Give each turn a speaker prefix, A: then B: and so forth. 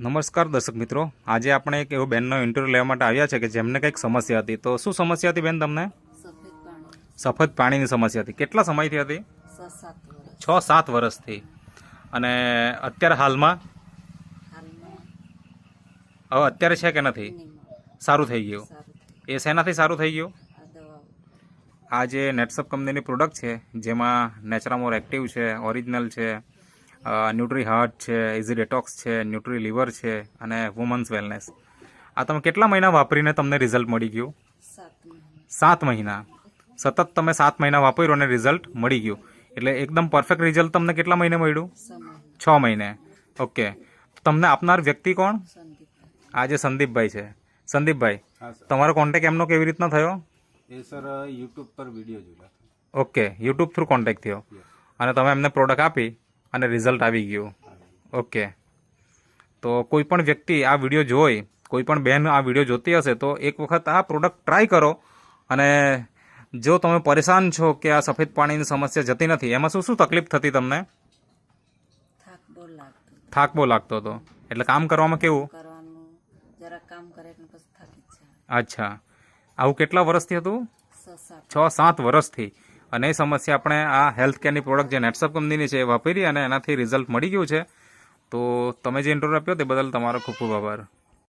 A: નમસ્કાર દર્શક મિત્રો. આજે આપણે એક એવો બેનનો ઇન્ટરવ્યૂ લેવા માટે આવ્યા છે કે જેમને કંઈક સમસ્યા હતી. તો શું સમસ્યા હતી બેન તમને?
B: સફેદ
A: પાણીની સમસ્યા હતી. કેટલા સમયથી હતી?
B: છ સાત વર્ષ
A: વર્ષથી. અને અત્યારે હાલમાં? હવે અત્યારે છે કે નથી? સારું થઈ ગયું. એ શેનાથી સારું થઈ ગયું?
B: આ
A: જે નેટસપ કંપનીની પ્રોડક્ટ છે, જેમાં નેચરામોર એક્ટિવ છે ઓરિજિનલ છે ન્યુટ્રી હાર્ટ છે ઇઝી ડેટોક્સ છે ન્યુટ્રી લિવર છે અને વુમન્સ વેલનેસ. આ તમે કેટલા મહિના વાપરીને તમને રિઝલ્ટ મળી ગયું?
B: સાત મહિના.
A: સતત તમે સાત મહિના વાપર્યું અને રિઝલ્ટ મળી ગયું. એટલે એકદમ પરફેક્ટ રિઝલ્ટ તમને કેટલા મહિને મળ્યું?
B: છ મહિને.
A: ઓકે. તમને આપનાર વ્યક્તિ કોણ?
B: આજે
A: આ જે સંદીપભાઈ છે. સંદીપભાઈ તમારો કોન્ટેક એમનો કેવી રીતના થયો?
C: એ સર યુટ્યુબ પર વીડિયો જોયેલા
A: ઓકે. યુટ્યુબ થ્રુ કોન્ટેક થયો. અને તમે એમને પ્રોડક્ટ આપી. અને રિઝલ્ટ આવી ગયું. ઓકે તો કોઈ પણ વ્યક્તિ આ વીડિયો જોઈ કોઈ પણ બહેન આ વીડિયો જોતી હશે તો એક વખત આ પ્રોડક્ટ ટ્રાય કરો અને જો તમે પરેશાન છો કે આ સફેદ પાણીની સમસ્યા જતી નથી એમાં શું શું તકલીફ થતી તમને?
B: થાક બહુ લાગતો
A: હતો. એટલે કામ કરવામાં કેવું? અચ્છા. આવું કેટલા વર્ષથી હતું? છ સાત વર્ષથી. અને એ સમસ્યા આપણે આ હેલ્થ કેરની પ્રોડક્ટ જે નેટસપ કંપનીની છે એ વાપરી અને એનાથી રિઝલ્ટ મળી ગયું છે. તો તમે જે ઇન્ટરવ્યુ આપ્યો તે બદલ તમારો ખૂબ ખૂબ આભાર.